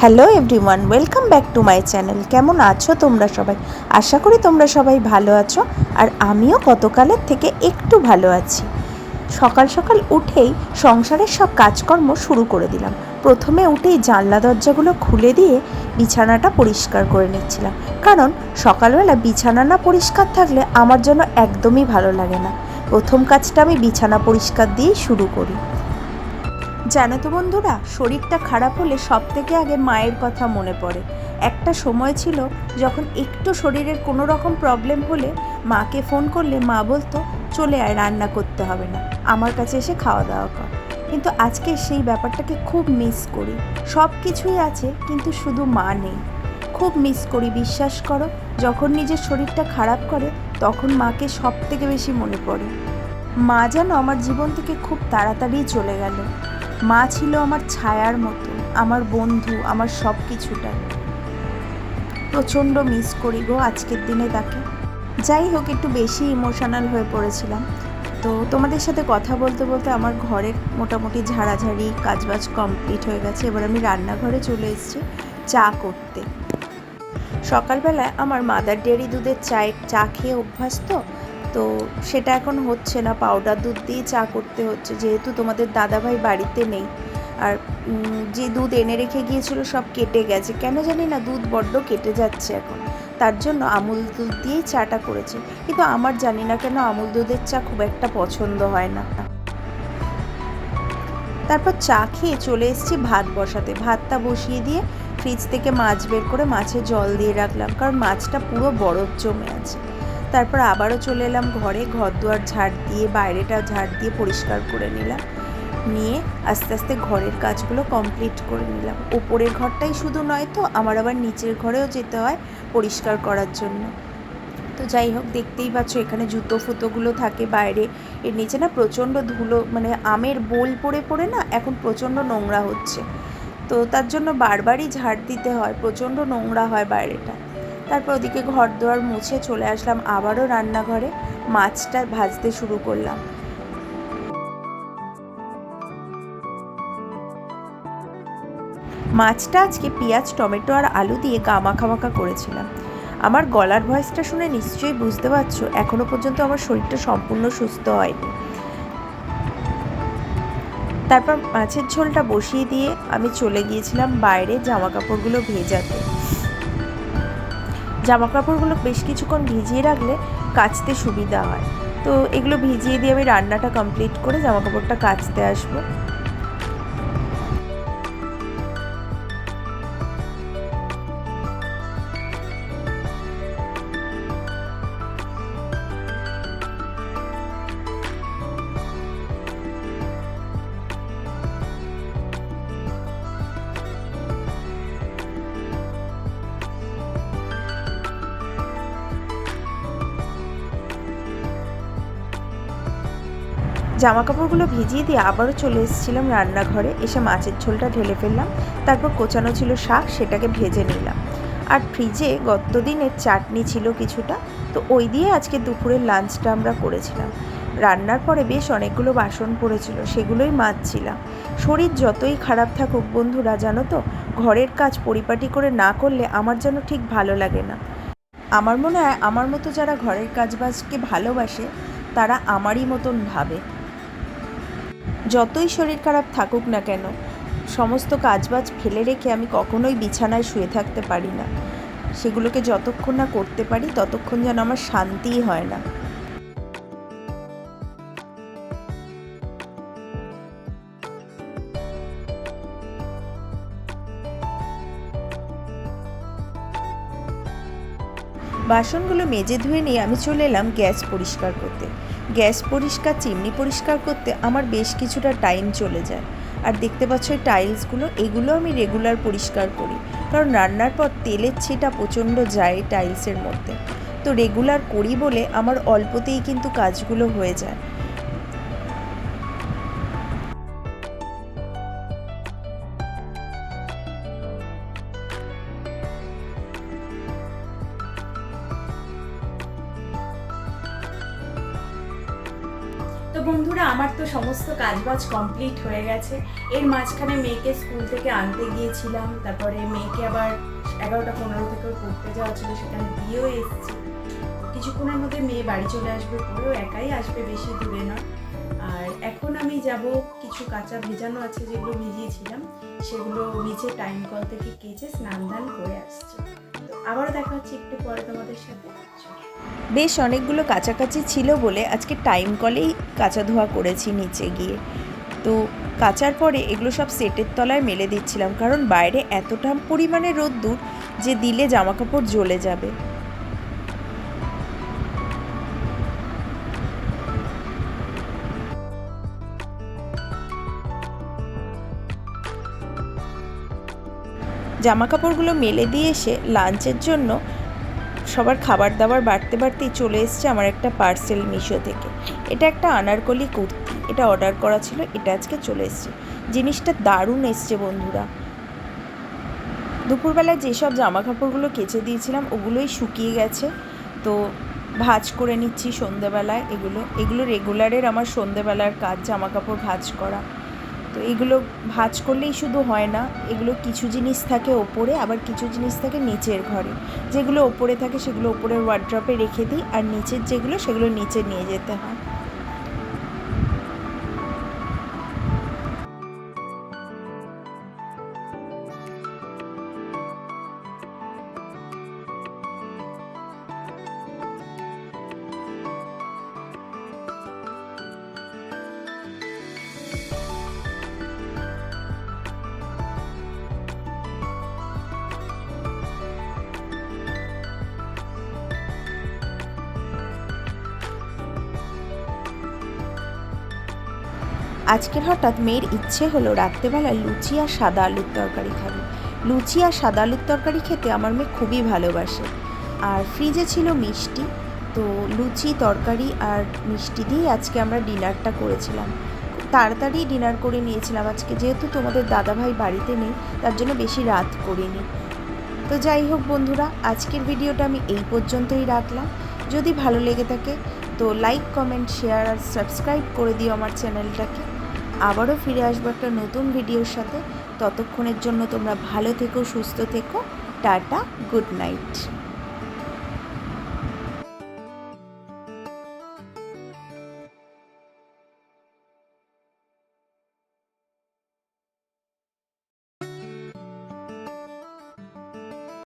Hello everyone, welcome back to my channel. কেমন আছো তোমরা সবাই? আশা করি তোমরা সবাই ভালো আছো আর আমিও গতকালের থেকে একটু ভালো আছি। সকাল সকাল উঠেই সংসারের সব কাজকর্ম শুরু করে দিলাম। প্রথমে উঠেই জানলা দরজাগুলো খুলে দিয়ে বিছানাটা পরিষ্কার করে নিচ্ছিলাম। কারণ সকালবেলা বিছানা না পরিষ্কার থাকলে আমার জন্য একদমই ভালো লাগে না। প্রথম কাজটা আমি বিছানা পরিষ্কার দিয়েই শুরু করি। জানো তো বন্ধুরা, শরীরটা খারাপ হলে সব থেকে আগে মায়ের কথা মনে পড়ে। একটা সময় ছিল যখন একটু শরীরের কোনো রকম প্রবলেম হলে মাকে ফোন করলে মা বলতো, চলে আয়, রান্না করতে হবে না। আমার কাছে এসে খাওয়া দাওয়া কর। কিন্তু আজকে সেই ব্যাপারটাকে খুব মিস করি। সব কিছুই আছে, কিন্তু শুধু মা নেই। খুব মিস করি, বিশ্বাস করো। যখন নিজের শরীরটা খারাপ করে, তখন মাকে সব থেকে বেশি মনে পড়ে। মা যেন আমার জীবন থেকে খুব তাড়াতাড়ি চলে গেল। মা ছিল আমার ছায়ার মতো, আমার বন্ধু, আমার সব কিছুটাই প্রচণ্ড মিস করি গো আজকের দিনে তাকে। যাই হোক, একটু বেশি ইমোশনাল হয়ে পড়েছিলাম। তো তোমাদের সাথে কথা বলতে বলতে আমার ঘরের মোটামুটি ঝাড়াঝাড়ি কাজবাজ কমপ্লিট হয়ে গেছে। এবার আমি রান্নাঘরে চলে এসেছি চা করতে। সকালবেলায় আমার মাদার ডেয়ারি দুধের চায়ের চা খেয়ে অভ্যাস তো তো সেটা এখন হচ্ছে না পাউডার দুধ দিয়ে চা করতে হচ্ছে, যেহেতু তোমাদের দাদাভাই বাড়িতে নেই। আর যে দুধ এনে রেখে গিয়েছিল সব কেটে গেছে, কেন জানি না দুধ বড্ড কেটে যাচ্ছে এখন। তার জন্য আমুল দুধ দিয়েই চাটা করেছে, কিন্তু আমার জানি না কেন আমুল দুধের চা খুব একটা পছন্দ হয় না। তারপর চা খেয়ে চলে এসেছি ভাত বসাতে। ভাতটা বসিয়ে দিয়ে ফ্রিজ থেকে মাছ বের করে মাছে জল দিয়ে রাখলাম, কারণ মাছটা পুরো বরফ জমে আছে। তারপর আবারও চলে এলাম ঘরে ঘর দুয়ার ঝাড় দিয়ে, বাইরেটা ঝাড় দিয়ে পরিষ্কার করে নিলাম। নিয়ে আস্তে আস্তে ঘরের কাজগুলো কমপ্লিট করে নিলাম। ওপরের ঘরটাই শুধু নয় তো, আমার আবার নিচের ঘরেও যেতে হয় পরিষ্কার করার জন্য। তো যাই হোক, দেখতেই পাচ্ছ এখানে জুতো ফুতোগুলো থাকে বাইরে। এর নিচে না প্রচণ্ড ধুলো মানে আমের বোল পড়ে পড়ে না, এখন প্রচণ্ড নোংরা হচ্ছে। তো তার জন্য বারবারই ঝাড় দিতে হয়, প্রচণ্ড নোংরা হয় বাইরেটা। তারপর ওদিকে ঘর দোয়ার মুছে চলে আসলাম আবারও রান্নাঘরে, মাছটা ভাজতে শুরু করলাম। মাছটা আজকে পেঁয়াজ, টমেটো আর আলু দিয়ে গা মাখা করেছিলাম। আমার গলার ভয়েসটা শুনে নিশ্চয়ই বুঝতে পারছ, এখনও পর্যন্ত আমার শরীরটা সম্পূর্ণ সুস্থ হয়নি। তারপর মাছের ঝোলটা বসিয়ে দিয়ে আমি চলে গিয়েছিলাম বাইরে জামা কাপড়গুলো ভেজাতে। জামা কাপড়গুলো বেশ কিছুক্ষণ ভিজিয়ে রাখলে কাচতে সুবিধা হয়। তো এগুলো ভিজিয়ে দিয়ে আমি রান্নাটা কমপ্লিট করে জামা কাপড়টা কাচতে আসব। জামা কাপড়গুলো ভিজিয়ে দিয়ে আবারও চলে এসেছিলাম রান্নাঘরে। এসে মাছের ঝোলটা ঢেলে ফেললাম, তারপর কোচানো ছিল শাক, সেটাকে ভেজে নিলাম। আর ফ্রিজে গত দিনের চাটনি ছিল কিছুটা, তো ওই দিয়ে আজকে দুপুরের লাঞ্চটা আমরা করেছিলাম। রান্নার পরে বেশ অনেকগুলো বাসন পড়েছিল, সেগুলোই মাজছিলাম। শরীর যতই খারাপ থাকুক বন্ধুরা, জানো তো, ঘরের কাজ পরিপাটি করে না করলে আমার যেন ঠিক ভালো লাগে না। আমার মনে হয়, আমার মতো যারা ঘরের কাজবাজকে ভালোবাসে, তারা আমারই মতন ভাবে। যতই শরীর খারাপ থাকুক না কেন, সমস্ত কাজবাজ ফেলে রেখে আমি কখনোই বিছানায় শুয়ে থাকতে পারি না। সেগুলোকে যতক্ষণ না করতে পারি, ততক্ষণ যেন আমার শান্তিই হয় না। বাসনগুলো মেজে ধুয়ে নিয়ে আমি চলে এলাম গ্যাস পরিষ্কার করতে। গ্যাস পরিষ্কার, চিমনি পরিষ্কার করতে আমার বেশ কিছুটা টাইম চলে যায়। আর দেখতে পাচ্ছ এই টাইলসগুলো এগুলো আমি রেগুলার পরিষ্কার করি। কারণ রান্নার পর তেলের ছিটা প্রচণ্ড যায় টাইলসের মধ্যে। তো রেগুলার করি বলে আমার অল্পতেই কিন্তু কাজগুলো হয়ে যায়। বন্ধুরা, আমার তো সমস্ত কাজবাজ কমপ্লিট হয়ে গেছে। এর মাঝখানে মেয়েকে স্কুল থেকে আনতে গিয়েছিলাম, তারপরে মেয়েকে আবার এগারোটা পনেরো থেকে পড়তে যাওয়া ছিল, সেখানে দিয়েও এসেছি। কিছুক্ষণের মধ্যে মেয়ে বাড়ি চলে আসবে, পুরো একাই আসবে, বেশি দূরে না আর এখন আমি যাব, কিছু কাঁচা ভেজানো আছে যেগুলো ভিজিয়েছিলাম, সেগুলো নিচে টাইম কল থেকে কেচে স্নান দান করে আসছে। তো আবারও দেখা হচ্ছে একটু পরে তোমাদের সাথে। বেশ অনেকগুলো কাছাকাছি ছিল বলে আজকে টাইম কলেই কাঁচা ধোয়া করেছি নিচে গিয়ে। তো কাচার পরে এগুলো সব সেটের তলায় মেলে দিচ্ছিলাম, কারণ বাইরে এতটা পরিমাণে রোদ্দুর যে দিলে জামা কাপড় জ্বলে যাবে। জামা কাপড়গুলো মেলে দিয়ে এসে লাঞ্চের জন্য সবার খাবার দাবার বাড়তে বাড়তেই চলে এসছে আমার একটা পার্সেল মিশো থেকে। এটা একটা আনারকলি কুর্তি। এটা অর্ডার করা ছিল, এটা আজকে চলে এসছে। জিনিসটা দারুণ এসছে বন্ধুরা। দুপুরবেলায় যেসব জামা কাপড়গুলো কেচে দিয়েছিলাম, ওগুলোই শুকিয়ে গেছে। তো ভাজ করে নিচ্ছি সন্ধেবেলায় এগুলো। এগুলো রেগুলারের আমার সন্ধেবেলার কাজ জামা কাপড় ভাজ করা। তো এগুলো ভাজ করলেই শুধু হয় না, এগুলো কিছু জিনিস থাকে ওপরে, আবার কিছু জিনিস থাকে নিচের ঘরে। যেগুলো ওপরে থাকে সেগুলো ওপরের ওয়ার্ড্রপে রেখে দিই, আর নিচের যেগুলো সেগুলো নিচে নিয়ে যেতে হয়। আজকের হঠাৎ মেয়ের ইচ্ছে হলো রাত্রেবেলা লুচি আর সাদা আলুর তরকারি খাবে। লুচি আর সাদা আলুর তরকারি খেতে আমার মেয়ে খুবই ভালোবাসে। আর ফ্রিজে ছিল মিষ্টি, তো লুচি, তরকারি আর মিষ্টি দিয়ে আজকে আমরা ডিনারটা করেছিলাম। তাড়াতাড়ি ডিনার করে নিয়েছিলাম আজকে, যেহেতু তোমাদের দাদাভাই বাড়িতে নেই, তার জন্য বেশি রাত করিনি। তো যাই হোক বন্ধুরা, আজকের ভিডিওটা আমি এই পর্যন্তই রাখলাম। যদি ভালো লেগে থাকে, তো লাইক কমেন্ট শেয়ার আর সাবস্ক্রাইব করে দিও আমার চ্যানেলটাকে। আবারও ফিরে আসব একটা নতুন ভিডিওর সাথে। ততক্ষণের জন্য তোমরা ভালো থেকো, সুস্থ থেকো। Tata, good night.